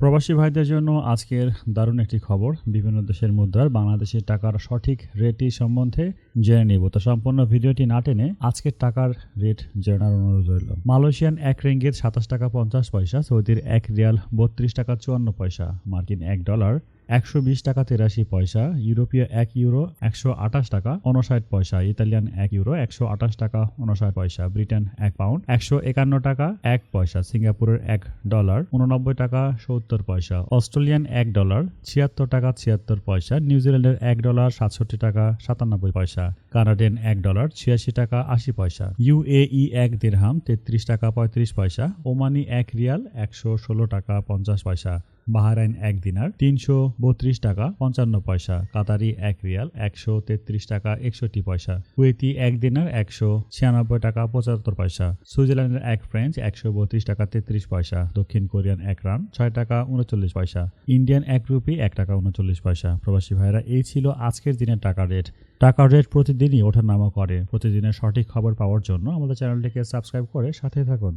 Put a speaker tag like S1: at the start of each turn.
S1: প্রবাসী ভাইদের জন্য আজকের দারুণ একটি খবর। বিভিন্ন দেশের মুদ্রার বাংলাদেশের টাকার সঠিক রেটটি সম্বন্ধে জেনে নিব। তো সম্পূর্ণ ভিডিওটি না টেনে আজকের টাকার রেট জেনার অনুরোধ রইল। মালয়েশিয়ান এক রেঙ্গের সাতাশ টাকা পঞ্চাশ পয়সা, সৌদির এক রিয়াল বত্রিশ টাকা চুয়ান্ন পয়সা, মার্কিন এক ডলার একশো বিশ টাকা তেরাশি পয়সা, ইউরোপীয় এক ইউরো একশো আঠাশ টাকা উনষাট পয়সা, ইতালিয়ান এক ইউরো একশো আঠাশ টাকা উনষাট পয়সা, ব্রিটেন এক পাউন্ড একশো একান্ন টাকা, এক পয়সা, সিঙ্গাপুরের এক ডলার উননব্বই টাকা, সত্তর পয়সা, অস্ট্রেলিয়ান এক ডলার ছিয়াত্তর টাকা, ছিয়াত্তর পয়সা, নিউজিল্যান্ডের এক ডলার সাতষট্টি টাকা, সাতানব্বই পয়সা, কানাডিয়ান এক ডলার ছিয়াশি টাকা, আশি পয়সা, ইউএই এক দিরহাম তেত্রিশ টাকা, পঁয়ত্রিশ পয়সা, ওমানি এক রিয়াল একশো ষোলো টাকা, পঞ্চাশ পয়সা বাহারাইন এক দিনার তিনশো বত্রিশ টাকা পঞ্চান্ন পয়সা, কাতারি এক রিয়াল একশো তেত্রিশ টাকা একষট্টি পয়সা, কুয়েতি এক দিনার একশো ছিয়ানব্বই টাকা পঁচাত্তর পয়সা, সুইজারল্যান্ডের এক ফ্রেঞ্চ একশো বত্রিশ টাকা তেত্রিশ পয়সা, দক্ষিণ কোরিয়ান এক রান ছয় টাকা উনচল্লিশ পয়সা, ইন্ডিয়ান এক রুপি এক টাকা উনচল্লিশ পয়সা। প্রবাসী ভাইরা এই ছিল আজকের দিনের টাকা রেট। টাকার রেট প্রতিদিনই ওঠানামা করে। প্রতিদিনের সঠিক খবর পাওয়ার জন্য আমাদের চ্যানেলটিকে সাবস্ক্রাইব করে সাথে থাকুন।